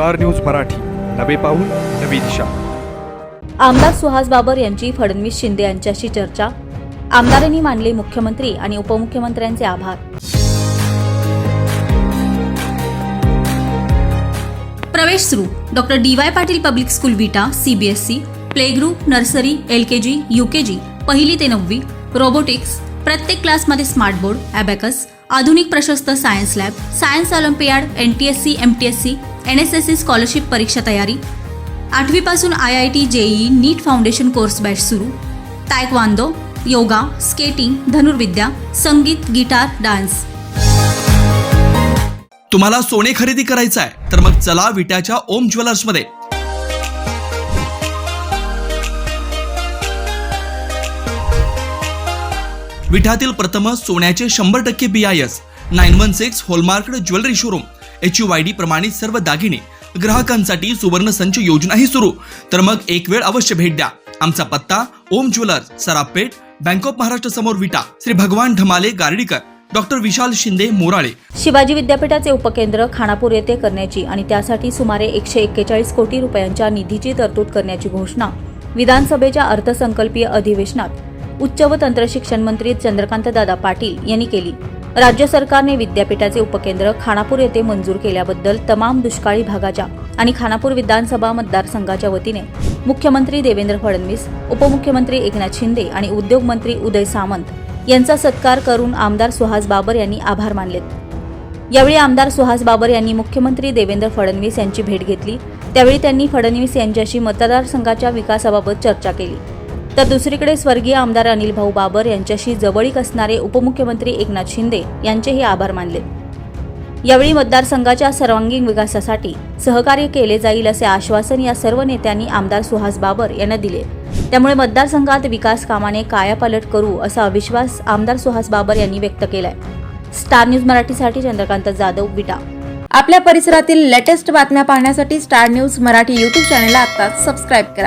Star news Marathi. नवे पाऊल नवी दिशा. आमदार सुहास बाबर यांची फडणवीस शिंदे यांच्याशी चर्चा. आमदारांनी मानले मुख्यमंत्री आणि उपमुख्यमंत्र्यांचे आभार. प्रवेश सुरू. Doctor D Y Patil public school Vita CBSE play group nursery L K G U K G पहिली ते नववी रोबोटिक्स प्रत्येक क्लासमध्ये स्मार्ट बोर्ड अबॅकस आधुनिक प्रशस्त science lab science olympiad N T S C M T S C N S S C scholarship परीक्षा तयारी. आठवीपासून I I T JEE NEET foundation course batch सुरू. तायक्वांदो योगा स्केटिंग धनुर्विद्या संगीत guitar dance. तुम्हाला सोने खरेदी करायचं आहे तर मग चला विट्याच्या ओम ज्वेलर्समध्ये. विठातील प्रथम सोन्याचे शंभर टक्के B I S nine one six hallmark jewellery showroom. H U Y D प्रमाणित सर्व दागिने ग्राहकांसाठी सुवर्ण संच योजनाही सुरू. तर मग एक वेळ अवश्य भेट द्या. आमचा पत्ता Om jewellers Sarapeth bank of Maharashtra समोर विटा श्री भगवान ढमाले गार्डीकर डॉक्टर विशाल शिंदे मोराळे. शिवाजी विद्यापीठाचे उपकेंद्र खानापूर येथे करण्याची आणि त्यासाठी सुमारे एकशे एक्केचाळीस कोटी रुपयांच्या निधीची तरतूद करण्याची घोषणा विधानसभेच्या अर्थसंकल्पीय अधिवेशनात उच्च व तंत्रशिक्षण मंत्री चंद्रकांतदादा पाटील यांनी केली. राज्य सरकारने विद्यापीठाचे उपकेंद्र खानापूर येथे मंजूर केल्याबद्दल तमाम दुष्काळी भागाच्या आणि खानापूर विधानसभा मतदारसंघाच्या वतीने मुख्यमंत्री देवेंद्र फडणवीस उपमुख्यमंत्री एकनाथ शिंदे आणि उद्योगमंत्री उदय सामंत यांचा सत्कार करून आमदार सुहास बाबर यांनी आभार मानलेत. यावेळी आमदार सुहास बाबर यांनी मुख्यमंत्री देवेंद्र फडणवीस यांची भेट घेतली. त्यावेळी त्यांनी फडणवीस यांच्याशी मतदारसंघाच्या विकासाबाबत चर्चा केली. तर दुसरीकडे स्वर्गीय आमदार अनिल भाऊ बाबर यांच्याशी जवळीक असणारे उपमुख्यमंत्री एकनाथ शिंदे यांचेही आभार मानले. यावेळी मतदारसंघाच्या सर्वांगीण विकासासाठी सहकार्य केले जाईल असे आश्वासन या सर्व नेत्यांनी आमदार सुहास बाबर यांना दिले. त्यामुळे मतदारसंघात विकास कामाने कायापालट करू असा अविश्वास आमदार सुहास बाबर यांनी व्यक्त केलाय. स्टार न्यूज मराठीसाठी चंद्रकांत जाधव विटा. आपल्या परिसरातील लेटेस्ट बातम्या पाहण्यासाठी स्टार न्यूज मराठी यूट्यूब चॅनलला आता सबस्क्राईब करा.